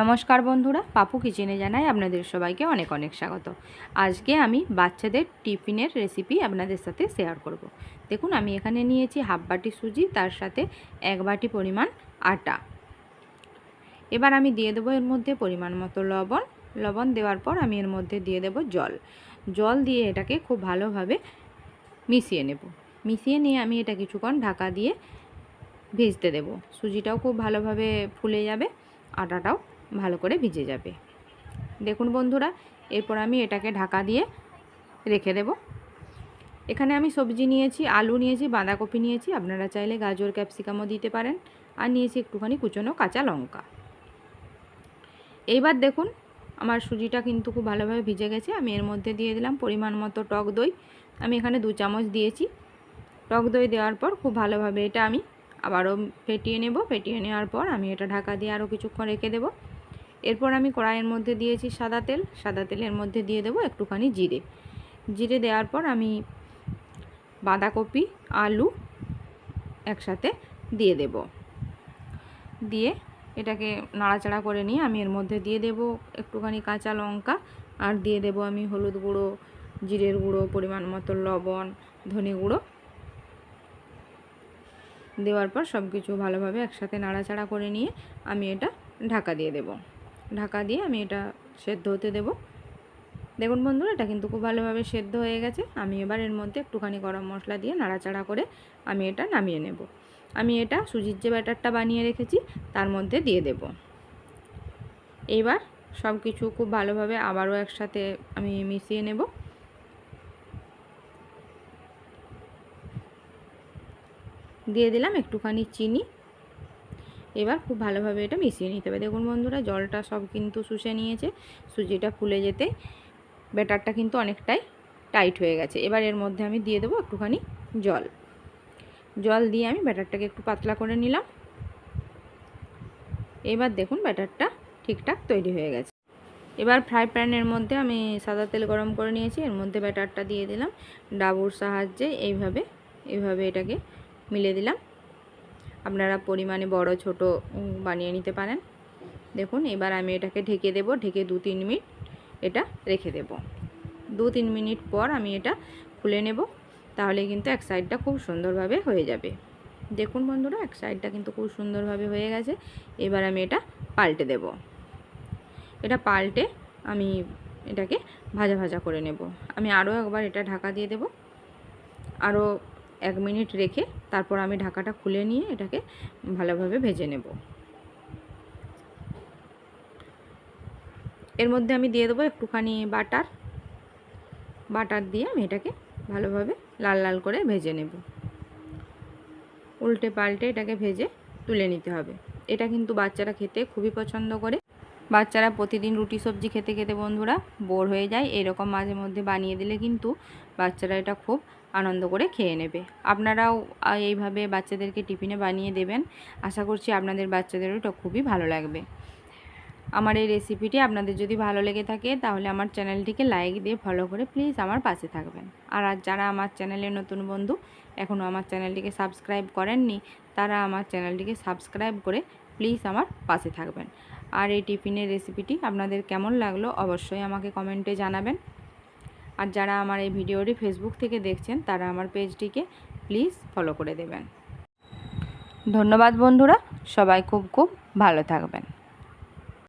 নমস্কার বন্ধুরা, পাপু কিচেনে জানাই আপনাদের সবাইকে অনেক অনেক স্বাগত। আজকে আমি বাচ্চাদের টিফিনের রেসিপি আপনাদের সাথে শেয়ার করব। দেখুন, আমি এখানে নিয়েছি হাফ বাটি সুজি, তার সাথে এক বাটি পরিমাণ আটা। এবার আমি দিয়ে দেবো এর মধ্যে পরিমাণ মতো লবণ। লবণ দেওয়ার পর আমি এর মধ্যে দিয়ে দেব জল। জল দিয়ে এটাকে খুব ভালোভাবে মিশিয়ে নেব। মিশিয়ে নিয়ে আমি এটা কিছুক্ষণ ঢাকা দিয়ে ভিজতে দেব। সুজিটাও খুব ভালোভাবে ফুলে যাবে, আটাটাও ভালো করে ভিজে যাবে। দেখুন বন্ধুরা, এরপর আমি এটাকে ঢাকা দিয়ে রেখে দেব। এখানে আমি সবজি নিয়েছি, আলু নিয়েছি, বাঁধাকপি নিয়েছি, আপনারা চাইলে গাজর, ক্যাপসিকামও দিতে পারেন, আর নিয়েছি একটুখানি কুচনো কাঁচা লঙ্কা। এইবার দেখুন, আমার সুজিটা কিন্তু খুব ভালোভাবে ভিজে গেছে, আমি এর মধ্যে দিয়ে দিলাম পরিমাণ মতো টক দই। আমি এখানে দু চামচ দিয়েছি। টক দই দেওয়ার পর খুব ভালোভাবে এটা আমি আবারও ফেটিয়ে নেব। ফেটিয়ে নেওয়ার পর আমি এটা ঢাকা দিয়ে আরও কিছুক্ষণ রেখে দেব। এরপর আমি কড়াইয়ের মধ্যে দিয়েছি সাদা তেল, সাদা তেলের মধ্যে দিয়ে দেবো একটুখানি জিরে। জিরে দেওয়ার পর আমি বাঁধাকপি, আলু একসাথে দিয়ে দেব। দিয়ে এটাকে নাড়াচাড়া করে নিয়ে আমি এর মধ্যে দিয়ে দেব একটুখানি কাঁচা লঙ্কা আর দিয়ে দেব আমি হলুদ গুঁড়ো, জিরের গুঁড়ো, পরিমাণ মতো লবণ, ধনে গুঁড়ো। দেওয়ার পর সব কিছু ভালোভাবে একসাথে নাড়াচাড়া করে নিয়ে আমি এটা ঢাকা দিয়ে দেব। ঢাকা দিয়ে আমি এটা সেদ্ধ হতে দেব। দেখুন বন্ধুরা, এটা কিন্তু খুব ভালোভাবে সেদ্ধ হয়ে গেছে। আমি এবার এর মধ্যে একটুখানি গরম মশলা দিয়ে নাড়াচাড়া করে আমি এটা নামিয়ে নেব। আমি এটা সুজির যে ব্যাটারটা বানিয়ে রেখেছি, তার মধ্যে দিয়ে দেব। এইবার সব কিছু খুব ভালোভাবে আবারও একসাথে আমি মিশিয়ে নেব। দিয়ে দিলাম একটুখানি চিনি। এবার খুব ভালোভাবে এটা মিশিয়ে নিতে হবে। দেখুন বন্ধুরা, জলটা সব কিন্তু শুষে নিয়েছে। সুজিটা ফুলে যেতে ব্যাটারটা কিন্তু অনেকটাই টাইট হয়ে গেছে। এবার এর মধ্যে আমি দিয়ে দেবো একটুখানি জল। জল দিয়ে আমি ব্যাটারটাকে একটু পাতলা করে নিলাম। এবার দেখুন ব্যাটারটা ঠিকঠাক তৈরি হয়ে গেছে। এবার ফ্রাই প্যানের মধ্যে আমি সাদা তেল গরম করে নিয়েছি। এর মধ্যে ব্যাটারটা দিয়ে দিলাম। ডাবুর সাহায্যে এইভাবে এইভাবে এটাকে মিলে দিলাম। আপনারা পরিমাণে বড়, ছোট বানিয়ে নিতে পারেন। দেখুন, এবার আমি এটাকে ঢেকে দেব, ঢেকে দু তিন মিনিট এটা রেখে দেব। দু তিন মিনিট পর আমি এটা খুলে নেব, তাহলে কিন্তু এক সাইডটা খুব সুন্দরভাবে হয়ে যাবে। দেখুন বন্ধুরা, এক সাইডটা কিন্তু খুব সুন্দরভাবে হয়ে গেছে। এবার আমি এটা পাল্টে দেব। এটা পাল্টে আমি এটাকে ভাজা ভাজা করে নেব। আমি আরও একবার এটা ঢাকা দিয়ে দেব। আরও এক মিনিট রেখে তারপর আমি ঢাকাটা খুলে নিয়ে এটাকে ভালোভাবে ভেজে নেব। এর মধ্যে আমি দিয়ে দেবো একটুখানি বাটার। বাটার দিয়ে আমি এটাকে ভালোভাবে লাল লাল করে ভেজে নেব। উল্টে পাল্টে এটাকে ভেজে তুলে নিতে হবে। এটা কিন্তু বাচ্চারা খেতে খুবই পছন্দ করে। বাচ্চারা প্রতিদিন রুটি সবজি খেতে খেতে বন্ধুরা বোর হয়ে যায়। এরকম মাঝে মধ্যে বানিয়ে দিলে কিন্তু বাচ্চারা এটা খুব আনন্দ করে খেয়ে নেবে। আপনারাও এইভাবে বাচ্চাদেরকে টিফিনে বানিয়ে দেবেন। আশা করছি আপনাদের বাচ্চাদেরও এটা খুবই ভালো লাগবে। আমার এই রেসিপিটি আপনাদের যদি ভালো লেগে থাকে, তাহলে আমার চ্যানেলটিকে লাইক দিয়ে ফলো করে প্লিজ আমার পাশে থাকবেন। আর আর যারা আমার চ্যানেলের নতুন বন্ধু, এখনও আমার চ্যানেলটিকে সাবস্ক্রাইব করেননি, তারা আমার চ্যানেলটিকে সাবস্ক্রাইব করে প্লিজ আমার পাশে থাকবেন। আর এই টিফিনের রেসিপিটি আপনাদের কেমন লাগল, অবশ্যই আমাকে কমেন্টে জানাবেন। আর যারা আমার এই ভিডিওটি ফেসবুক থেকে দেখছেন, তারা আমার পেজটিকে প্লিজ ফলো করে দেবেন। ধন্যবাদ বন্ধুরা, সবাই খুব খুব ভালো থাকবেন।